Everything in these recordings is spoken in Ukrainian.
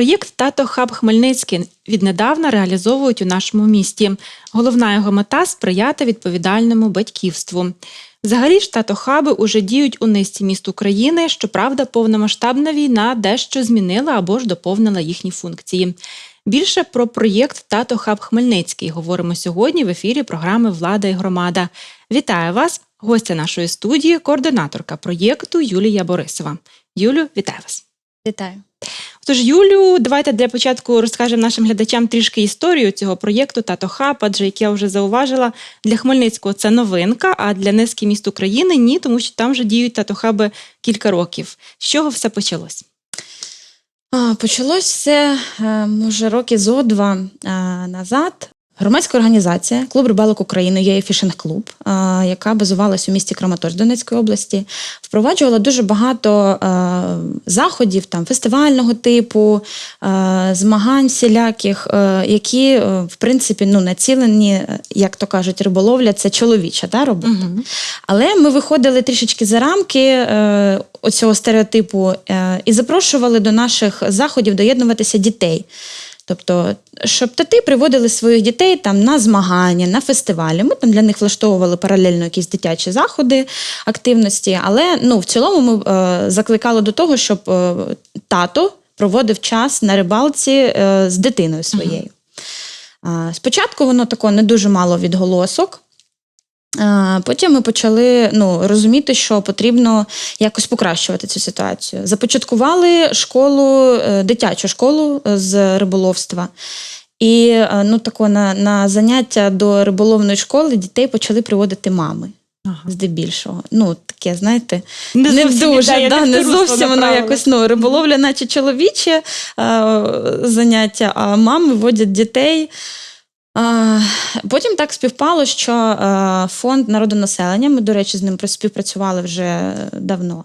Проєкт Тато Хаб Хмельницький віднедавна реалізовують у нашому місті. Головна його мета сприяти відповідальному батьківству. Взагалі ж тато хаби уже діють у низці міст України. Щоправда, повномасштабна війна дещо змінила або ж доповнила їхні функції. Більше про проєкт Тато Хаб Хмельницький говоримо сьогодні в ефірі програми Влада і громада. Вітаю вас, гостя нашої студії, координаторка проєкту Юлія Борисова. Юлю, вітаю вас. Вітаю. Тож, Юлю, давайте для початку розкажемо нашим глядачам трішки історію цього проєкту Тато Хаб, адже як я вже зауважила, для Хмельницького це новинка, а для низки міст України ні, тому що там вже діють тато хаби кілька років. З чого все почалось? Почалось все, е, може, роки зо два е, назад. Громадська організація Клуб рибалок України є фішинг клуб, е, яка базувалась у місті Краматорськ Донецької області, впроваджувала дуже багато заходів там фестивального типу, змагань всіляких, які е, в принципі ну націлені, як то кажуть, риболовля це чоловіча та робота. Угу. Але ми виходили трішечки за рамки е, оцього стереотипу е, і запрошували до наших заходів доєднуватися дітей. Тобто, щоб тати приводили своїх дітей там на змагання, на фестивалі. Ми там для них влаштовували паралельно якісь дитячі заходи, активності. Але ну, в цілому ми е, закликали до того, щоб е, тато проводив час на рибалці е, з дитиною своєю. А, Спочатку воно тако не дуже мало відголосок. Потім ми почали ну, розуміти, що потрібно якось покращувати цю ситуацію. Започаткували школу, е, дитячу школу е, з риболовства. І е, ну, тако, на, на заняття до риболовної школи дітей почали приводити мами. Ага. Здебільшого. Ну, таке, знаєте, Не, не зовсім дуже, ідея, да, не зовсім воно якось ну, риболовля, наче чоловіче е, заняття, а мами водять дітей. Потім так співпало, що е, фонд народонаселення, ми, до речі, з ним співпрацювали вже давно,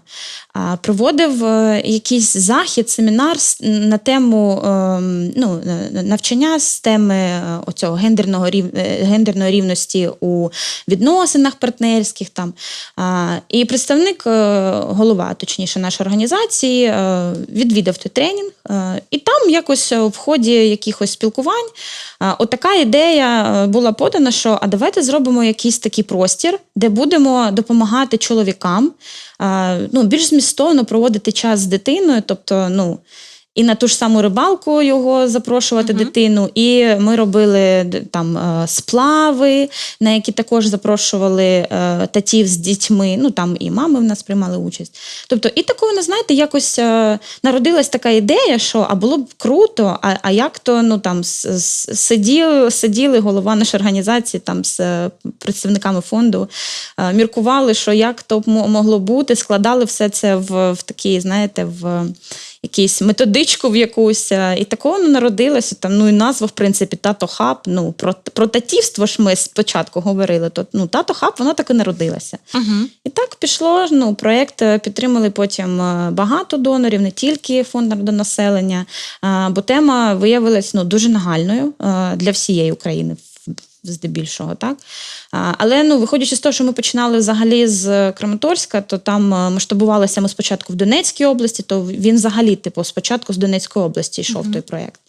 проводив е, якийсь захід, семінар на тему е, ну, навчання з теми оцього гендерного гендерної рівності у відносинах партнерських. Там. І представник, голова, точніше, нашої організації, відвідав той тренінг, і там якось в ході якихось спілкувань Отака ідея е, була подана, що а давайте зробимо якийсь такий простір, де будемо допомагати чоловікам ну, більш змістовно проводити час з дитиною, тобто, ну. І на ту ж саму рибалку його запрошувати Мгм. дитину. І ми робили там е, сплави, на які також запрошували е, татів з дітьми. Ну там і мами в нас приймали участь. Тобто, і такого, не знаєте, якось е, народилась така ідея, що а було б круто, а, а як то ну там сиділи, сиділи голова нашої організації там з представниками фонду, міркували, що як то б могло бути, складали все це в, в такі, знаєте, в якусь методичку в якусь. е, І такого ну, народилося. Там, ну і назва, в принципі, тато хаб. Ну, про, про татівство ж ми спочатку говорили. То ну, тато хаб, воно так і народилося. Угу. І так пішло. Ну, проєкт е, підтримали потім е, багато донорів, не тільки фонд народонаселення, бо тема виявилась ну, дуже нагальною для всієї України. Здебільшого, так. Але ну, виходячи з того, що ми починали взагалі з Краматорська, то там е, масштабувалися ми спочатку в Донецькій області, то він взагалі, типу, спочатку з Донецької області йшов Мгм. той проєкт.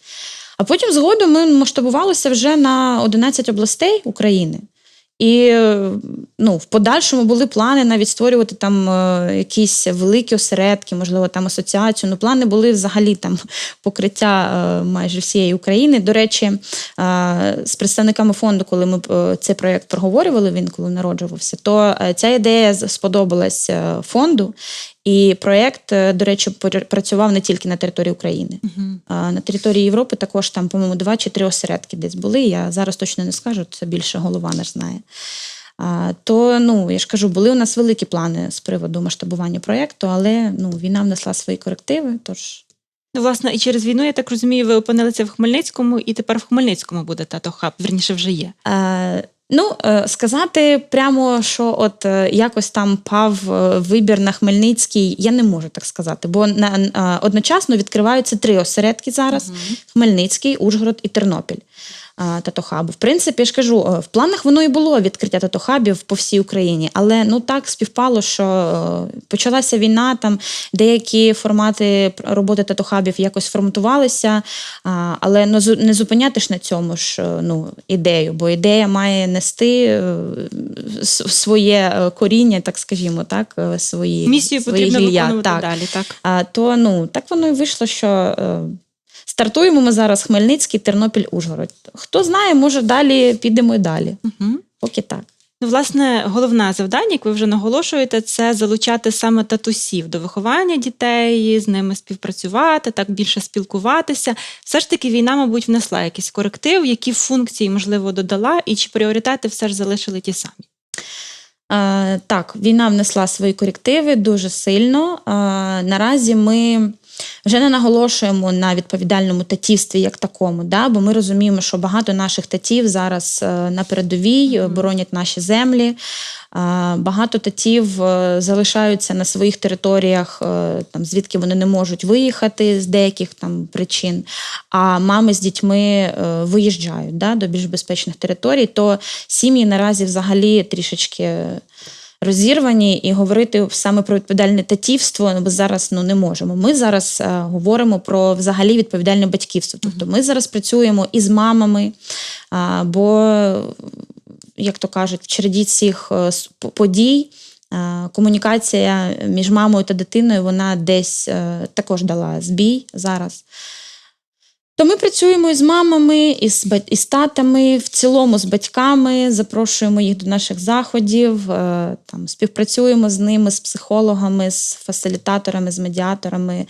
А потім згодом ми масштабувалися вже на 11 областей України. І ну, в подальшому були плани навіть створювати там е, якісь великі осередки, можливо, там асоціацію. Ну, плани були взагалі там покриття е, майже всієї України. До речі, е, з представниками фонду, коли ми цей проєкт проговорювали, він коли народжувався, то ця ідея сподобалась фонду. І проєкт, е, до речі, пр- працював не тільки на території України. Угу. А На території Європи також там, по-моєму, два чи три осередки десь були. Я зараз точно не скажу, це більше голова наш знає. А, То, ну, я ж кажу, були у нас великі плани з приводу масштабування проєкту, але ну, війна внесла свої корективи. Тож Ну, власне, і через війну, я так розумію, ви опинилися в Хмельницькому, і тепер в Хмельницькому буде тато хаб. Вірніше вже є. Е, ну, е, сказати прямо, що от е, якось там пав е, вибір на Хмельницький, я не можу так сказати, бо на, одночасно відкриваються три осередки зараз. Хмельницький, Ужгород і Тернопіль. Татохабу. В принципі, я ж кажу, е, в планах воно і було відкриття татохабів по всій Україні, але ну так співпало, що е, почалася війна, там деякі формати роботи татохабів якось форматувалися, але ну, не зупиняти ж на цьому ж е, ну, ідею, бо ідея має нести своє коріння, так скажімо, так, свої Місію свої потрібно гілля. виконувати так. далі, так? А, то ну так воно і вийшло, що стартуємо ми зараз Хмельницький, Тернопіль, Ужгород. Хто знає, може далі підемо і далі. Угу. Поки так. Ну, власне, головне завдання, як ви вже наголошуєте, це залучати саме татусів до виховання дітей, з ними співпрацювати, так більше спілкуватися. Все ж таки, війна, мабуть, внесла якийсь коректив, які функції, можливо, додала, і чи пріоритети все ж залишили ті самі. Так, війна внесла свої корективи дуже сильно. Наразі ми вже не наголошуємо на відповідальному татівстві як такому, да? бо ми розуміємо, що багато наших татів зараз е, на передовій е, боронять наші землі. Е, Багато татів залишаються на своїх територіях, там, звідки вони не можуть виїхати з деяких там причин. А мами з дітьми виїжджають да, до більш безпечних територій, то сім'ї наразі взагалі трішечки розірвані і говорити саме про відповідальне татівство ну, ми зараз ну, не можемо. Ми зараз е, говоримо про взагалі відповідальне батьківство. Тобто ми зараз працюємо із мамами, а, бо, як то кажуть, в череді цих е, подій. е, Комунікація між мамою та дитиною вона десь також дала збій зараз. То ми працюємо із мамами, із, із татами, в цілому з батьками, запрошуємо їх до наших заходів, е, там, співпрацюємо з ними, з психологами, з фасилітаторами, з медіаторами,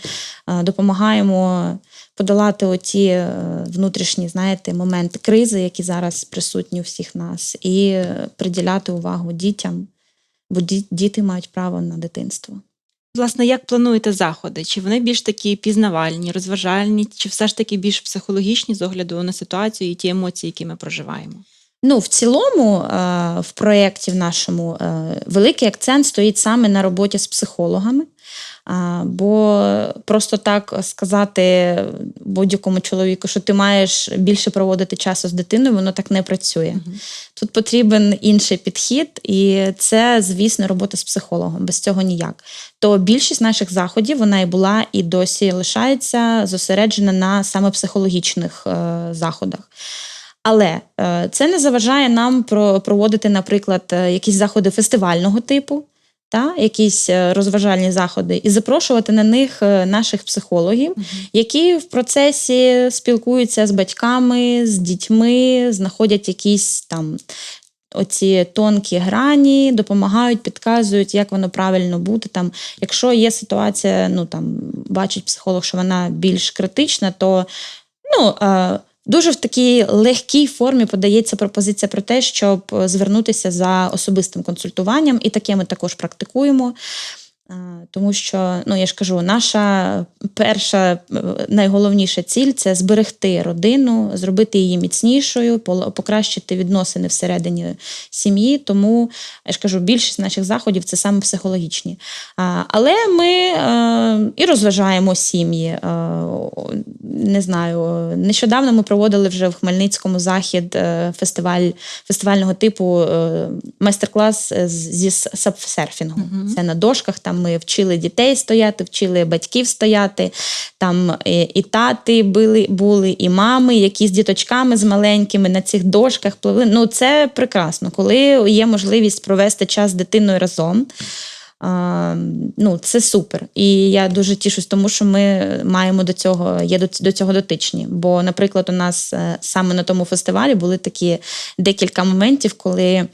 е, допомагаємо подолати оті е, внутрішні, знаєте, моменти кризи, які зараз присутні у всіх нас, і приділяти увагу дітям, бо діти мають право на дитинство. Власне, як плануєте заходи? Чи вони більш такі пізнавальні, розважальні, чи все ж таки більш психологічні з огляду на ситуацію і ті емоції, які ми проживаємо? Ну, в цілому, е, в проєкті в нашому е, великий акцент стоїть саме на роботі з психологами. Бо просто так сказати будь-якому чоловіку, що ти маєш більше проводити часу з дитиною, воно так не працює. Мгм. Тут потрібен інший підхід, і це, звісно, робота з психологом. Без цього ніяк. То більшість наших заходів вона і була і досі лишається зосереджена на саме психологічних е, заходах. Але е, це не заважає нам про- проводити, наприклад, е, якісь заходи фестивального типу, та, якісь е, розважальні заходи, і запрошувати на них е, наших психологів, які в процесі спілкуються з батьками, з дітьми, знаходять якісь там. Оці тонкі грані допомагають, підказують, як воно правильно бути. Там, якщо є ситуація, ну там бачить психолог, що вона більш критична, то ну, е, дуже в такій легкій формі подається пропозиція про те, щоб е, звернутися за особистим консультуванням, і таке ми також практикуємо. Тому що, ну я ж кажу, наша перша е, найголовніша ціль це зберегти родину, зробити її міцнішою, покращити відносини всередині сім'ї. Тому я ж кажу, більшість наших заходів це саме психологічні. Але ми е, і розважаємо сім'ї. Е, Не знаю, нещодавно ми проводили вже в Хмельницькому захід фестиваль фестивального типу майстер-клас зі сапсерфінгу. Мгм. Це на дошках. Там ми вчили дітей стояти, вчили батьків стояти. Там і, і тати були, були, і мами, які з діточками з маленькими на цих дошках пливли. Ну, це прекрасно, коли є можливість провести час з дитиною разом. А, ну, це супер. І я дуже тішусь, тому що ми маємо до цього, є до, до цього дотичні. Бо, наприклад, у нас е, саме на тому фестивалі були такі декілька моментів, коли е,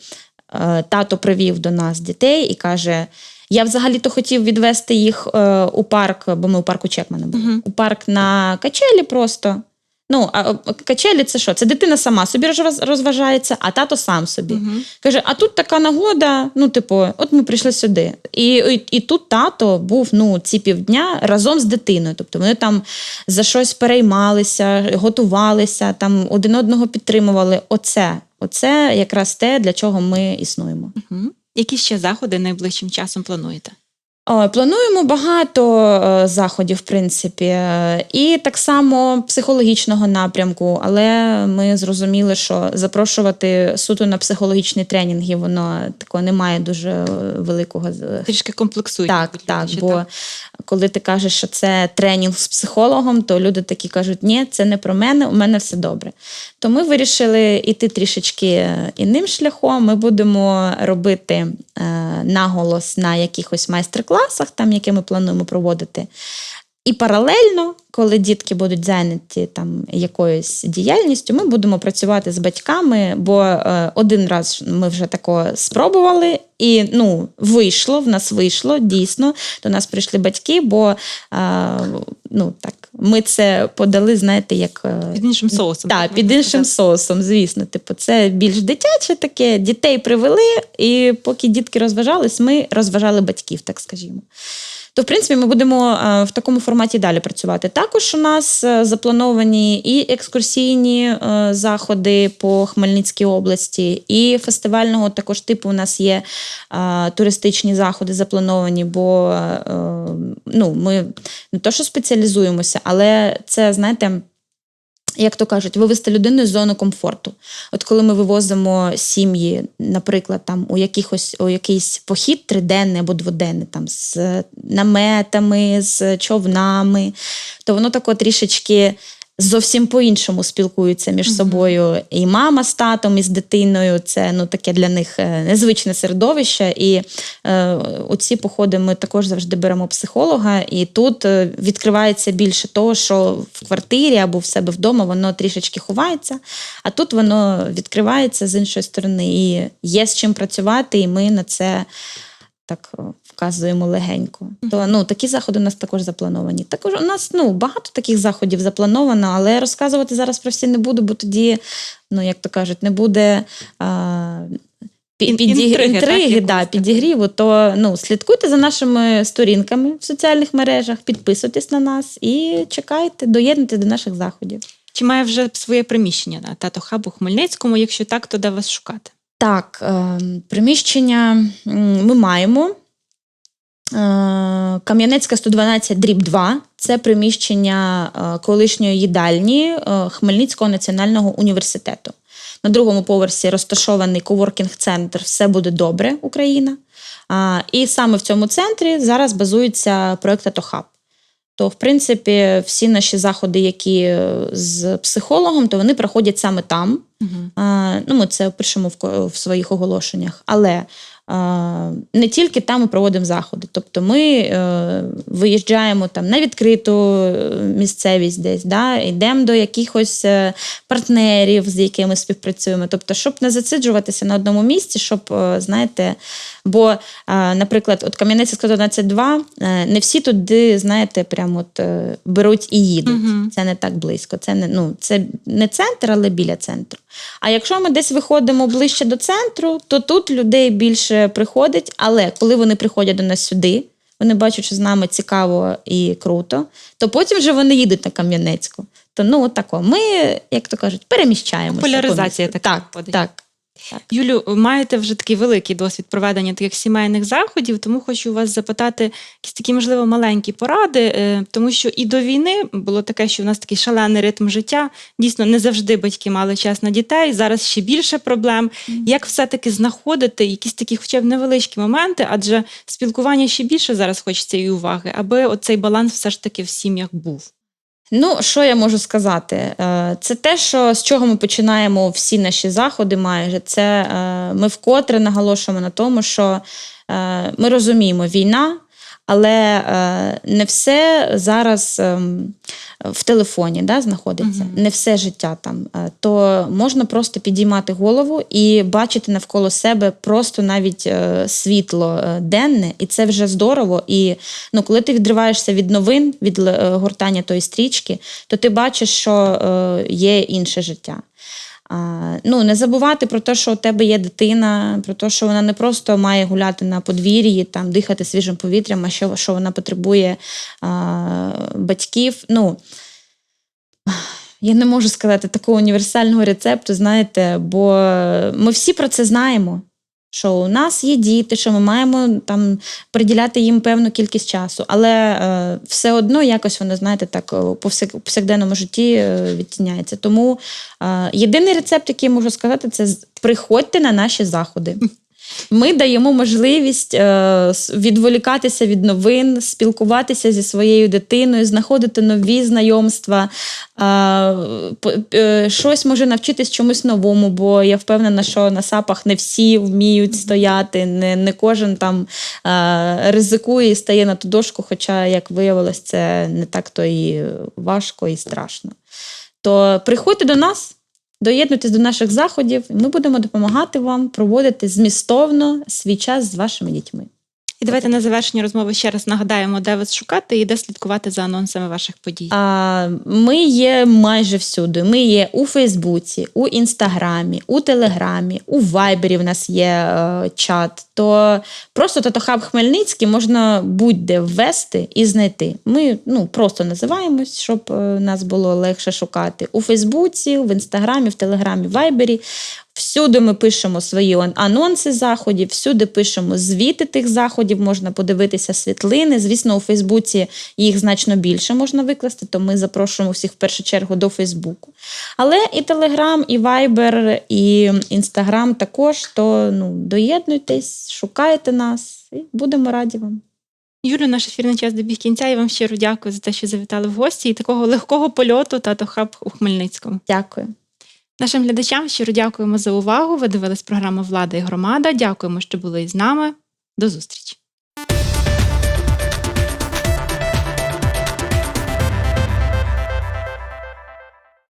тато привів до нас дітей і каже: Я взагалі-то хотів відвести їх е, у парк, бо ми у парку Чекмана були. Мгм. У парк на качелі просто. Ну, а а качелі це що? Це дитина сама собі розважається, а тато сам собі. Мгм. Каже: а тут така нагода, ну, типу, от ми прийшли сюди. І, і, і тут тато був ну, ці півдня разом з дитиною. Тобто вони там за щось переймалися, готувалися, там один одного підтримували. Оце, оце якраз те, для чого ми існуємо. Мгм. Які ще заходи найближчим часом плануєте? О, Плануємо багато е, заходів, в принципі, е, і так само психологічного напрямку, але ми зрозуміли, що запрошувати суто на психологічні тренінги, воно такого не має дуже е, великого Трішки комплексують. так, так. Бо коли ти кажеш, що це тренінг з психологом, то люди такі кажуть, ні, це не про мене, у мене все добре. То ми вирішили йти трішечки е, інним шляхом. Ми будемо робити е, наголос на якихось майстер-класах, там, які ми плануємо проводити. І паралельно, коли дітки будуть зайняті там якоюсь діяльністю, ми будемо працювати з батьками, бо е, один раз ми вже тако спробували, і ну, вийшло, в нас вийшло дійсно. До нас прийшли батьки, бо е, ну, так, ми це подали, знаєте, як. е, Під іншим соусом. так, під іншим соусом, звісно. Типу, це більш дитяче таке. Дітей привели, і поки дітки розважались, ми розважали батьків, так скажімо. То, в принципі, ми будемо е, в такому форматі далі працювати. Також у нас е, заплановані і екскурсійні е, заходи по Хмельницькій області, і фестивального також типу у нас є туристичні заходи заплановані, бо ну, ми не то, що спеціалізуємося, але це, знаєте, як то кажуть, вивести людину з зони комфорту. От коли ми вивозимо сім'ї, наприклад, там у якихось у якийсь похід триденний або дводенний, там з наметами, з човнами, то воно тако трішечки. Зовсім по-іншому спілкуються між Мгм. собою і мама з татом, і з дитиною. Це ну таке для них е, незвичне середовище. І е, у ці походи ми також завжди беремо психолога, і тут е, відкривається більше того, що в квартирі або в себе вдома воно трішечки ховається, а тут воно відкривається з іншої сторони. І є з чим працювати, і ми на це так вказуємо легенько. То ну такі заходи у нас також заплановані. Також у нас ну багато таких заходів заплановано, але розказувати зараз про всі не буду, бо тоді, ну як то кажуть, не буде. А, пі- піді- інтриги, так, інтриги, да, підігріву, то ну, слідкуйте за нашими сторінками в соціальних мережах, підписуйтесь на нас і чекайте, доєднуйтесь до наших заходів. Чи має вже своє приміщення на тато хаб у Хмельницькому? Якщо так, то де вас шукати? Так, е, приміщення ми маємо. Е, Кам'янецька 112 дріб 2 це приміщення е, колишньої їдальні е, Хмельницького національного університету. На другому поверсі розташований коворкінг-центр Все буде добре, Україна. І саме в цьому центрі зараз базується проект «Татохаб». То, в принципі, всі наші заходи, які е, з психологом, то вони проходять саме там. Угу. А, Ну, ми це пишемо в, в своїх оголошеннях. Але не тільки там ми проводимо заходи. Тобто ми е, виїжджаємо там на відкриту е, місцевість десь, да, йдемо до якихось е, партнерів, з якими співпрацюємо. Тобто, щоб не засиджуватися на одному місці, щоб, знаєте, бо, наприклад, от Кам'янецька 112, е, не всі туди, знаєте, прямо от беруть і їдуть. Мгм. Це не так близько. Це не, ну, це не центр, але біля центру. А якщо ми десь виходимо ближче до центру, то тут людей більше приходить. Але коли вони приходять до нас сюди, вони бачать, що з нами цікаво і круто, то потім вже вони їдуть на Кам'янецьку. То ну тако. Ми, як то кажуть, переміщаємося. Поляризація така Так, виходить. Так. Юлю, маєте вже такий великий досвід проведення таких сімейних заходів, тому хочу вас запитати якісь такі, можливо, маленькі поради, е, тому що і до війни було таке, що в нас такий шалений ритм життя. Дійсно, не завжди батьки мали час на дітей. Зараз ще більше проблем. Як все-таки знаходити якісь такі, хоча б невеличкі моменти, адже спілкування ще більше зараз хочеться і уваги, аби оцей баланс все ж таки в сім'ях був. Ну, що я можу сказати? Е, Це те, що з чого ми починаємо всі наші заходи, майже це е, ми вкотре наголошуємо на тому, що е, ми розуміємо війна, але не все зараз ем, в телефоні да, знаходиться, Мгм. не все життя там. Е, То можна просто підіймати голову і бачити навколо себе просто навіть е, світло е, денне, і це вже здорово. І ну, коли ти відриваєшся від новин, від гортання тої стрічки, то ти бачиш, що є інше життя. Ну, не забувати про те, що у тебе є дитина, про те, що вона не просто має гуляти на подвір'ї, там, дихати свіжим повітрям, а що, що вона потребує а, батьків. Ну, я не можу сказати такого універсального рецепту, знаєте, бо ми всі про це знаємо. Що у нас є діти, що ми маємо там приділяти їм певну кількість часу, але е, все одно якось воно, знаєте, так е, по повсякденному житті е, відтіняється. Тому е, єдиний рецепт, який я можу сказати, це приходьте на наші заходи. Ми даємо можливість е, відволікатися від новин, спілкуватися зі своєю дитиною, знаходити нові знайомства, е, е, щось може навчитись чомусь новому, бо я впевнена, що на сапах не всі вміють стояти, не, не кожен там ризикує і стає на ту дошку, хоча, як виявилось, це не так то і важко і страшно. То приходьте до нас. Доєднуйтесь до наших заходів, і ми будемо допомагати вам проводити змістовно свій час з вашими дітьми. І давайте на завершення розмови ще раз нагадаємо, де вас шукати і де слідкувати за анонсами ваших подій. А, ми є майже всюди. Ми є у Фейсбуці, у Інстаграмі, у Телеграмі, у Вайбері в нас є е, чат. То просто Татохаб Хмельницький можна будь-де ввести і знайти. Ми ну, просто називаємось, щоб е, нас було легше шукати. У Фейсбуці, в Інстаграмі, в Телеграмі, в Вайбері. Всюди ми пишемо свої анонси заходів, всюди пишемо звіти тих заходів, можна подивитися світлини. Звісно, у Фейсбуці їх значно більше можна викласти, то ми запрошуємо всіх в першу чергу до Фейсбуку. Але і Телеграм, і Вайбер, і Інстаграм також. То ну, доєднуйтесь, шукайте нас і будемо раді вам. Юлю, наш ефірний час добіг кінця. Я вам щиро дякую за те, що завітали в гості і такого легкого польоту тато хаб у Хмельницькому. Дякую. Нашим глядачам щиро дякуємо за увагу. Ви дивились програму Влада і громада. Дякуємо, що були із нами. До зустрічі.